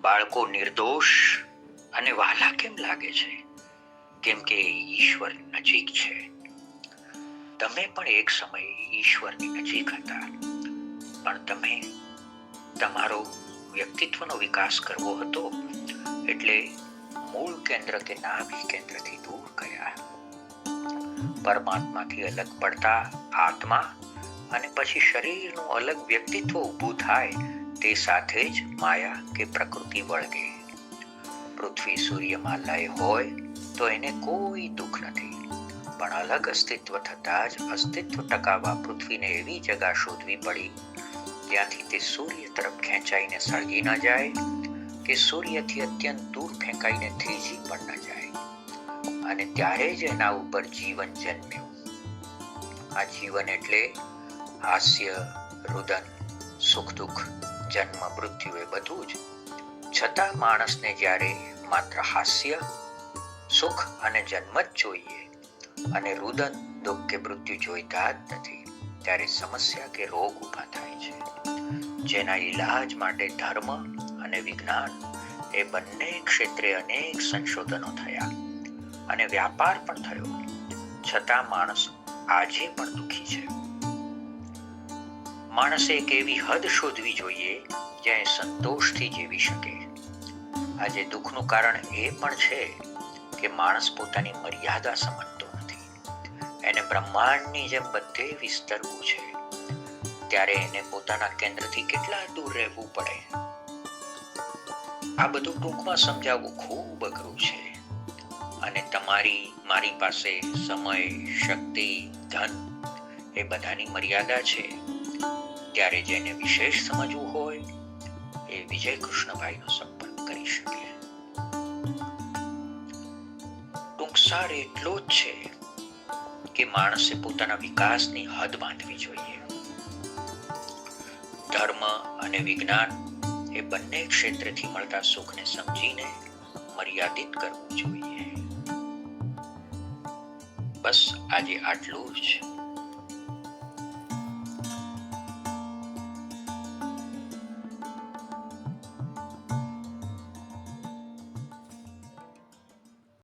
બાળકો નિર્દોષ અને વાલા કેમ લાગે છે? કેમ કે ઈશ્વર નજીક છે. તમે પણ એક સમયે ઈશ્વરની નજીક હતા. પણ તમે તમારો વ્યક્તિત્વનો વિકાસ કરવો હતો. એટલે મૂળ કેન્દ્ર કે નાભી કેન્દ્રથી દૂર ગયા. પરમાત્માથી અલગ પડતા આત્મા અને પછી શરીરનું અલગ વ્યક્તિત્વ ઊભું થાય તે સાથે જ માયા કે પ્રકૃતિ વળગે. પૃથ્વી સૂર્યમાં લય હોય તો એને કોઈ દુઃખ નથી. પણ અલગ અસ્તિત્વ થતાં જ અસ્તિત્વ ટકાવવા પૃથ્વીને એવી જગા શોધવી પડી જ્યાંથી તે સૂર્ય તરફ ખેંચાઈને સળગી ન જાય કે સૂર્યથી અત્યંત દૂર ફેંકાઈને થીજી પણ ન જાય. અને ત્યારે જ એના ઉપર જીવન જન્મ્યું. આ જીવન એટલે હાસ્ય, રુદન, સુખ દુઃખ જન્મ મૃત્યુ એ બધું જ. છતાં માણસને જ્યારે માત્ર હાસ્ય, સુખ અને જન્મ જ જોઈએ અને રુદન દુઃખ કે મૃત્યુ જોઈતા જ નથી, ત્યારે સમસ્યા કે રોગ ઊભા થાય છે. જેના ઈલાજ માટે ધર્મ અને વિજ્ઞાન એ બંને ક્ષેત્રે અનેક સંશોધનો થયા અને વ્યાપાર પણ થયો. છતાં માણસ આજે પણ દુઃખી છે. માણસે એક એવી હદ શોધવી જોઈએ જ્યાં સંતોષથી જીવી શકે. આજે દુઃખનું કારણ એ પણ છે કે માણસ પોતાની મર્યાદા સમજતો નથી. એને બ્રહ્માંડની જેમ બધે વિસ્તરવું છે. ત્યારે એને પોતાના કેન્દ્રથી કેટલા દૂર રહેવું પડે? આ બધું ટૂંકમાં સમજાવવું ખૂબ અઘરું છે. અને તમારી, મારી પાસે સમય, શક્તિ, ધન એ બધાની મર્યાદા છે. ત્યારે જેને વિશેષ સમજવું હોય, એ વિજય કૃષ્ણભાઈનો સંપર્ક કરી શકે. ટૂંકસાર એટલો જ છે કે માણસે પોતાના વિકાસની હદ બાંધવી જોઈએ. ધર્મ અને વિજ્ઞાન એ બંને ક્ષેત્રથી મળતા સુખને સમજીને મર્યાદિત કરવું જોઈએ. બસ આજે આટલું જ.